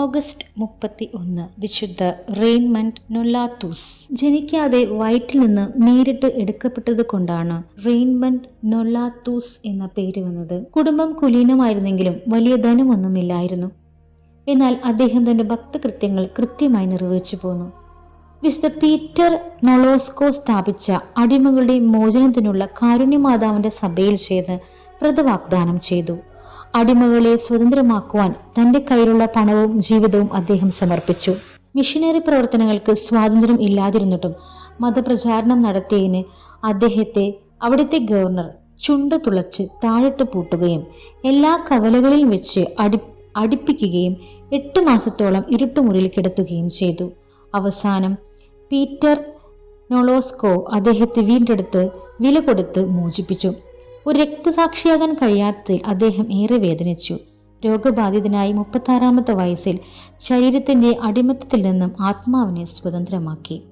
August മുപ്പത്തി ഒന്ന് വിശുദ്ധ റെയിൻമണ്ട് നൊല്ലാത്തൂസ്. ജനിക്കാതെ വയറ്റിൽ നിന്ന് നേരിട്ട് എടുക്കപ്പെട്ടത് കൊണ്ടാണ് റെയിൻമണ്ട് നൊല്ലാത്തൂസ് എന്ന പേര് വന്നത്. കുടുംബം കുലീനമായിരുന്നെങ്കിലും വലിയ ധനമൊന്നുമില്ലായിരുന്നു. എന്നാൽ അദ്ദേഹം തന്റെ ഭക്തകൃത്യങ്ങൾ കൃത്യമായി നിർവഹിച്ചു പോന്നു. വിശുദ്ധ പീറ്റർ നൊളോസ്കോ സ്ഥാപിച്ച അടിമകളുടെ മോചനത്തിനുള്ള കാരുണ്യമാതാവിന്റെ സഭയിൽ ചേർന്ന് വ്രതവാഗ്ദാനം ചെയ്തു. അടിമകളെ സ്വതന്ത്രമാക്കുവാൻ തന്റെ കയ്യിലുള്ള പണവും ജീവിതവും അദ്ദേഹം സമർപ്പിച്ചു. മിഷനറി പ്രവർത്തനങ്ങൾക്ക് സ്വാതന്ത്ര്യം ഇല്ലാതിരുന്നിട്ടും മതപ്രചാരണം നടത്തിയതിന് അദ്ദേഹത്തെ അവിടുത്തെ ഗവർണർ ചുണ്ട് തുളച്ച് താഴിട്ട് പൂട്ടുകയും എല്ലാ കവലകളിൽ വെച്ച് അടി അടിപ്പിക്കുകയും എട്ട് മാസത്തോളം ഇരുട്ടുമുറിയിൽ കിടത്തുകയും ചെയ്തു. അവസാനം പീറ്റർ നൊളോസ്കോ അദ്ദേഹത്തെ വീണ്ടെടുത്ത് വില കൊടുത്ത് മോചിപ്പിച്ചു. ഒരു രക്തസാക്ഷിയാകാൻ കഴിയാത്തതിൽ അദ്ദേഹം ഏറെ വേദനിച്ചു. രോഗബാധിതനായി മുപ്പത്താറാമത്തെ വയസ്സിൽ ശരീരത്തിന്റെ അടിമത്തത്തിൽ നിന്നും ആത്മാവിനെ സ്വതന്ത്രമാക്കി.